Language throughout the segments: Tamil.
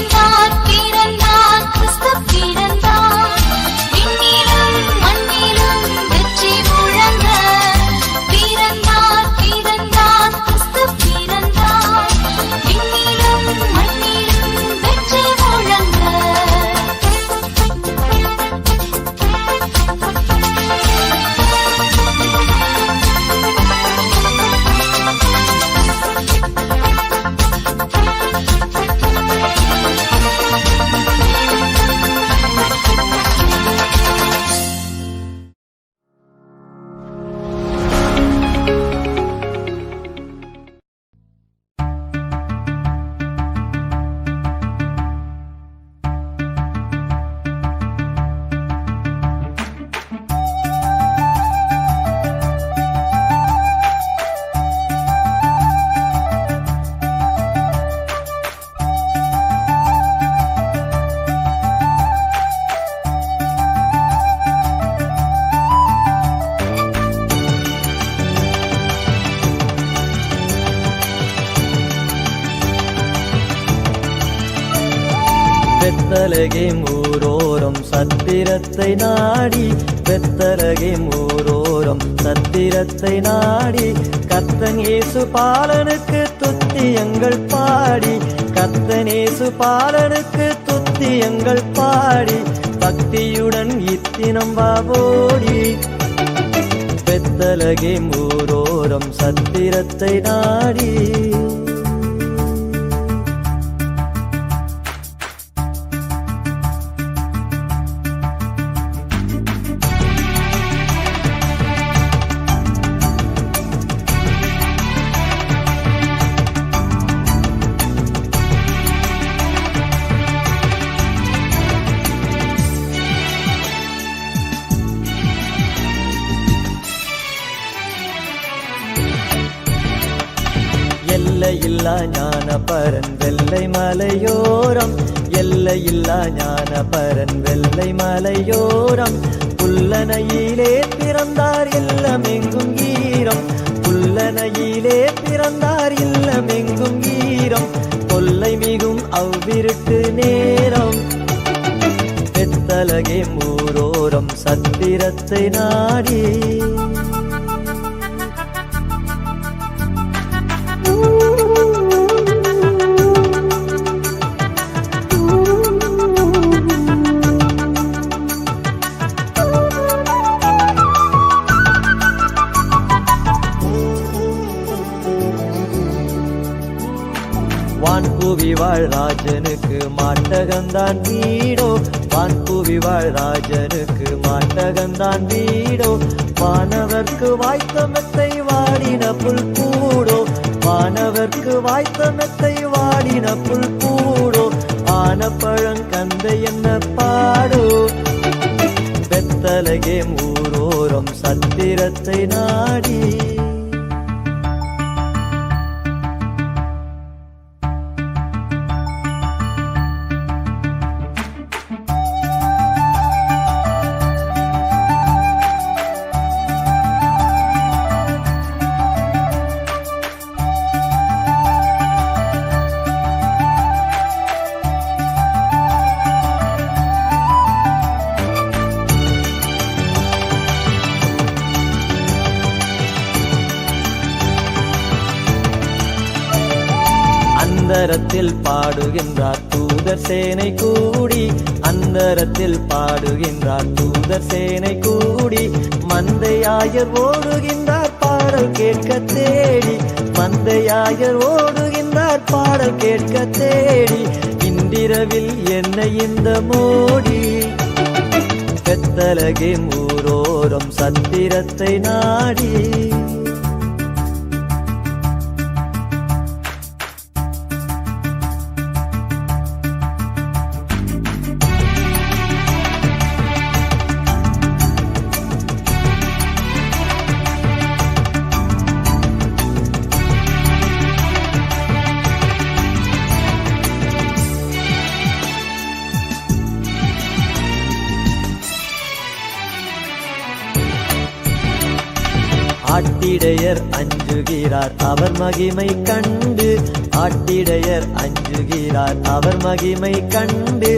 பிறந்தார் சத்திரத்தை நாடி வெத்தலகை மூரோரம். சத்திரத்தை நாடி கத்தனேசு பாலனுக்கு துத்தியங்கள் பாடி. கத்தனேசு பாலனுக்கு துத்தியங்கள் பாடி. பக்தியுடன் இத்தினம் வாவோடி பெத்தலகே மூரோரம். சத்திரத்தை நாடி. ஞான பரன் வெள்ளை மலையோரம் எல்லையில்லா ஞான பரன் வெள்ளை மலையோரம். புல்லனையிலே பிறந்தார் இல்லமெங்கும் ஈரம். புல்லனையிலே பிறந்தார் இல்லமெங்கும் ஈரம். கொல்லை மிகும் அவ்விருட்டு நேரம். பெத்தலகே மூரோரம் சத்திரத்தை நாடி வான்புவி வாழ் ராஜனுக்கு மாட்டகந்தான் வீடோ. வான்புவி வாழ் ராஜனுக்கு மாட்டகந்தான் வீடோ. வானவர்க்கு வாய்த்தமத்தை வாடின புல் கூடோ வானவர்க்கு வாய்த்தமத்தை வாடின புல் கூடோ ஆன பழங்கந்தை என்ன பாடோ. பெத்தலகே ஊரோரம் சத்திரத்தை நாடி. அந்தரத்தில் பாடுகின்றார் தூதர் சேனை கூடி அந்தரத்தில் பாடுகின்றார் தூதர் சேனை கூடி. மந்தையாயர் ஓடுகின்றார் பாடல் கேட்க தேடி. மந்தையாயர் ஓடுகின்றார் பாடல் கேட்க தேடி. இன்றிரவில் என்ன இந்த மோடி. பெத்தலகே ஊரோரம் சத்திரத்தை நாடி. ஆட்டிடையர் அஞ்சுகிறார். அவர் மகிமை கண்டு ஆட்டிடையர் அஞ்சுகிறார். அவர் மகிமை கண்டு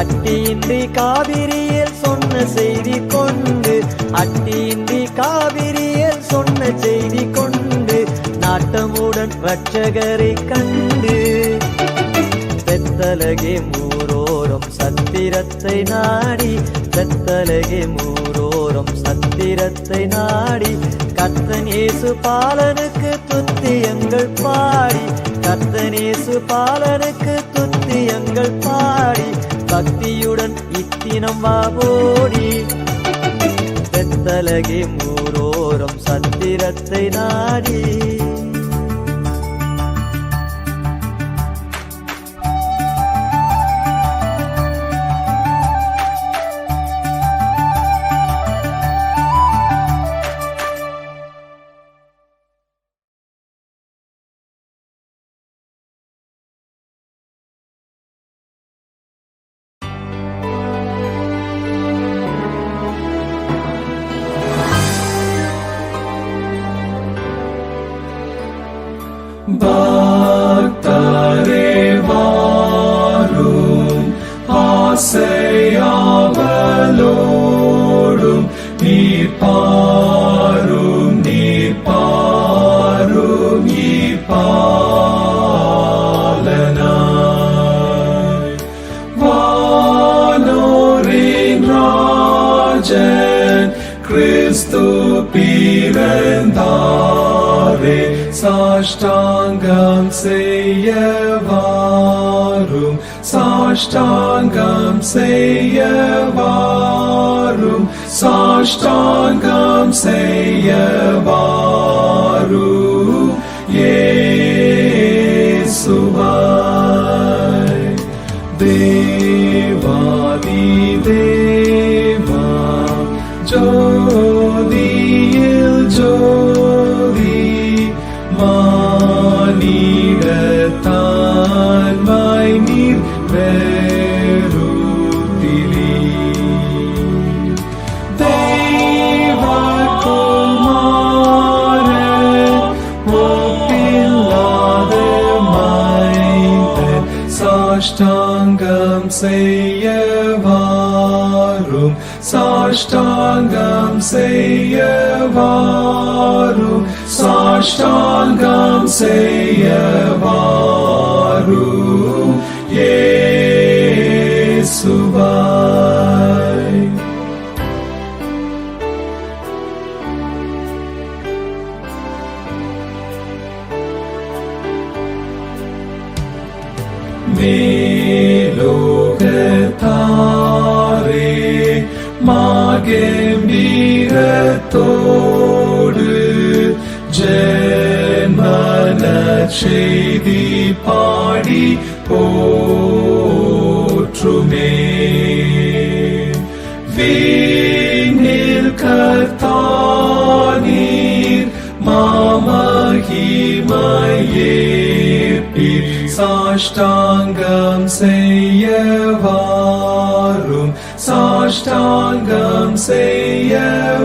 அட்டியின்றி காவிரியில் சொன்ன செய்தி கொண்டு அட்டியின்றி காவிரியில் சொன்ன செய்தி கொண்டு நாட்டமுடன் ரட்சகரை கண்டு. பெத்தலகே மூரோரம் சத்திரத்தை நாடி பெத்தலகே மூரோரம் சத்திரத்தை நாடி கத்தனேசு பாலனுக்கு துத்தியங்கள் பாடி. கத்தனேசு பாலனுக்கு துத்தியங்கள் பாடி. பக்தியுடன் இத்தினம் வாபோடி பெத்தலகே மூரோரம் சத்திரத்தை நாடி. பக்தரே வாரும் ஆசையாவலோடும் நீர் பாரும் நீர் பாரும் நீர் பாலனாய் வானோரின் ராஜன் கிறிஸ்து பிறந்தாரே. பாதே சாஷ்டாங்கம் செய்ய வாரும் சாஷ்டாங்கம் செய்ய வாரும் சாஷ்டாங்கம் செய்ய செய்ய வாரும் சாஷ்டாங்கம் செய்ய வாரும் சாஷ்டாங்கம் செய்ய வாரும் மாகம்பீரத்தோடு ஜென்மன செய்தி பாடி போற்றுமே வீணில் கர்த்தானீர் மாமகிமையேற்பீர் சாஷ்டாங்கம் செய்ய வாரும் சாஷ்டாங்கம் செய்ய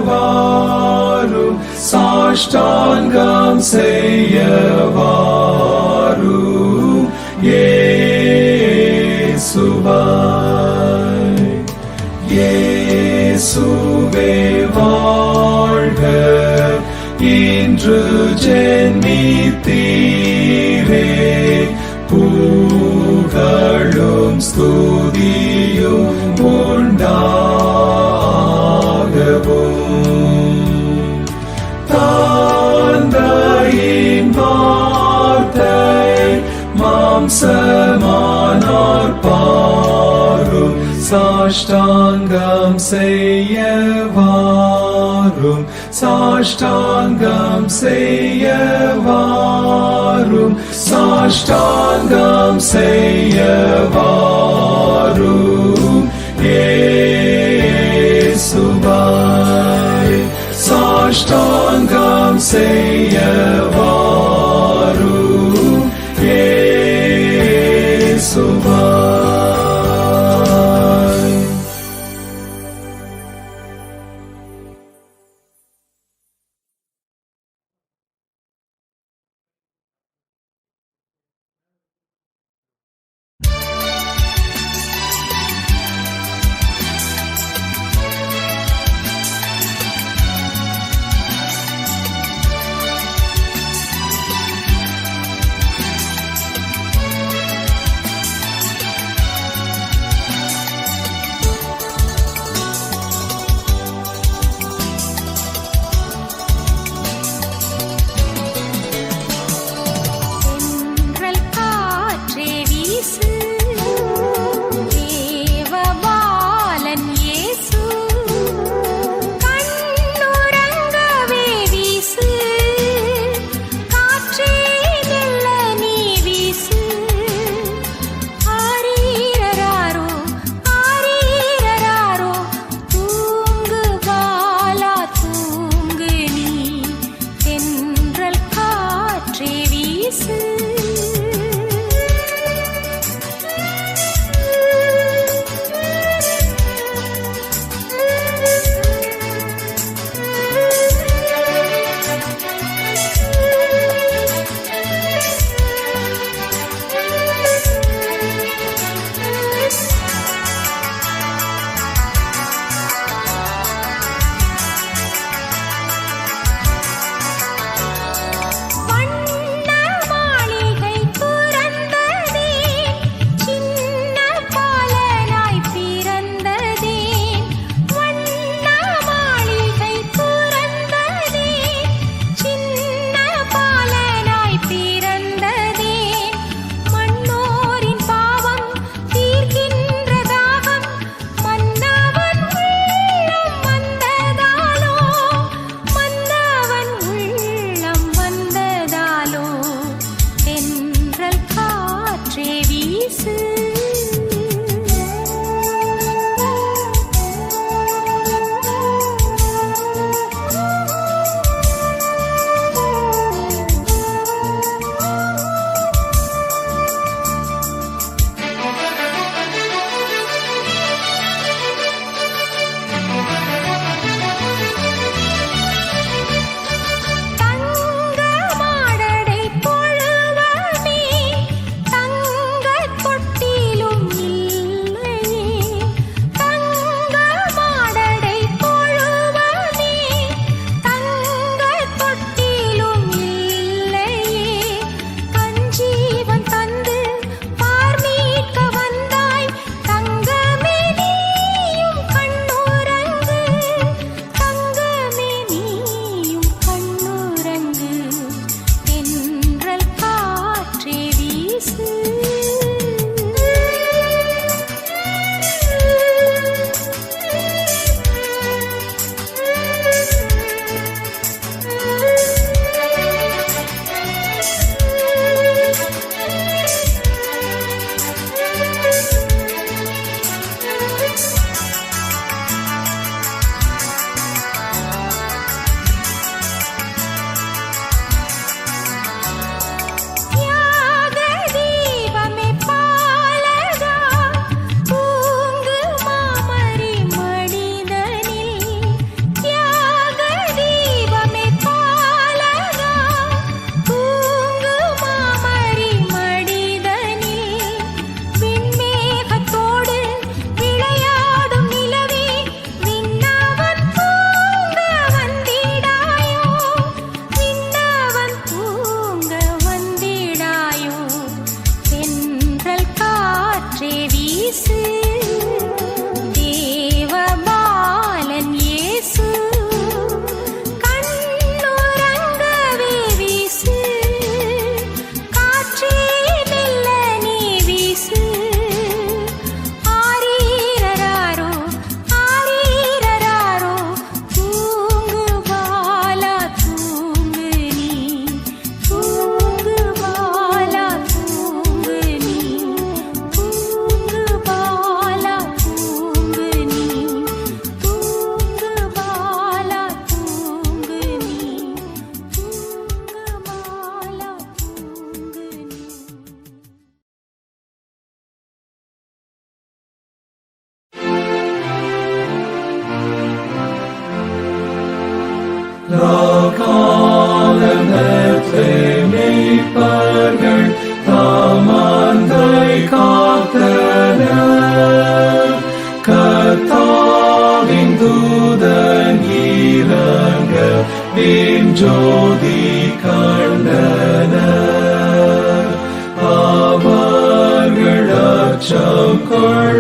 வாரும் சாஷ்டாங்கம் செய்ய வாரும் ஏ இயேசுவே வாழ்க। இன்று ஜென்மித்தீரே புகழும் ஸ்துதியும் மாம்சமானார் பாரும் சாஷ்டாங்கம் செய்ய வாரும் சாஷ்டாங்கம் செய்ய வாரும் சாஷ்டாங்கம் செய்ய வாரும் இயேசுவாய் சாஷ்டாங்கம் செய்ய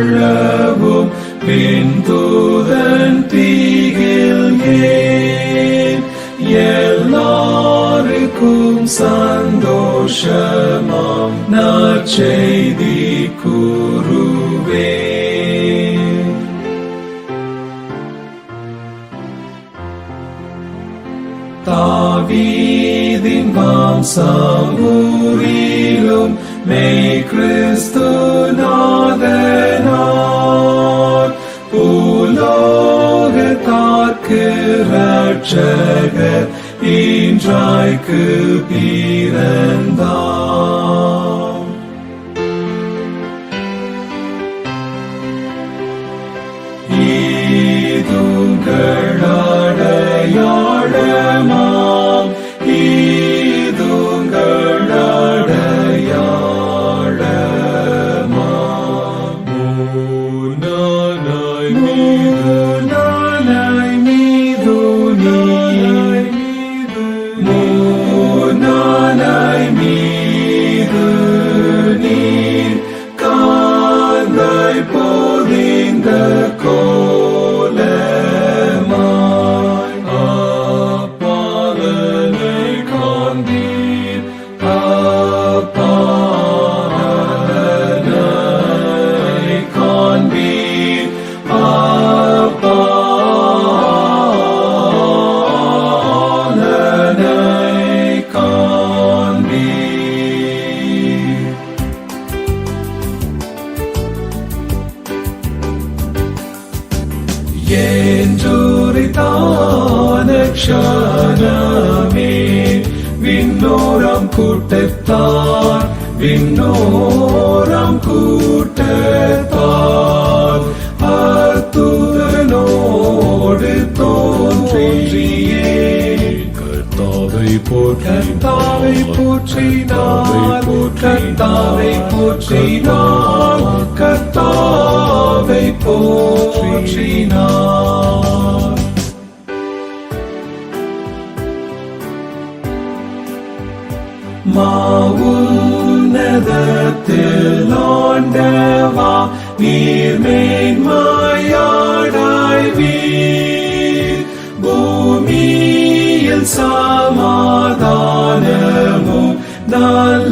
கொள்ளவும் பின்தூதன் பீகில்கேன் எல்லாருக்கும் சந்தோஷமாம் நற்செய்தி கூறுவே தாவீதின் மாம்சம் ஊரிலும் மெய் கிறிஸ்து நாதன் இன்றாய்க்கு ரட்சகர் இன்றாய்க்கு பிறந்தாம் இதுங்கள் Make my yard ivy. Bumi il samadhanamu dal.